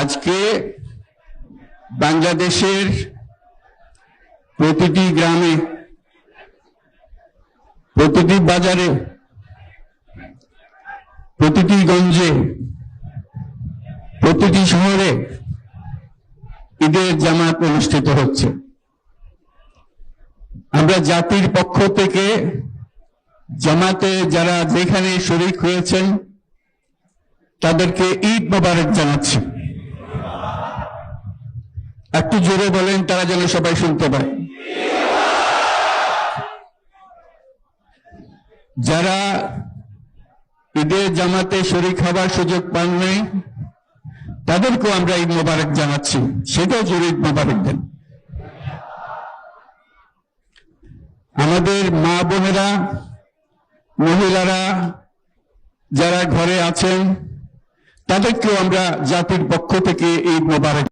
আজকে বাংলাদেশের প্রতিটি গ্রামে, প্রতিটি বাজারে, প্রতিটি গঞ্জে, প্রতিটি শহরে ঈদের জামাত অনুষ্ঠিত হচ্ছে। আমরা জাতির পক্ষ থেকে জামাতে যারা যেখানে শরিক হয়েছেন, তাদেরকে ঈদ মোবারক জানাচ্ছি। একটু জোরে বলেন, তারা যেন সবাই শুনতে পায়। যারা ঈদের জামাতে শরিক হবার সুযোগ পান নাই, তাদেরকেও আমরা ঈদ মোবারক জানাচ্ছি। সেটাও জোরে ঈদ মোবারক দেন। আমাদের মা বোনেরা, মহিলারা, যারা ঘরে আছেন, তাদেরকেও আমরা জাতির পক্ষ থেকে ঈদ মোবারক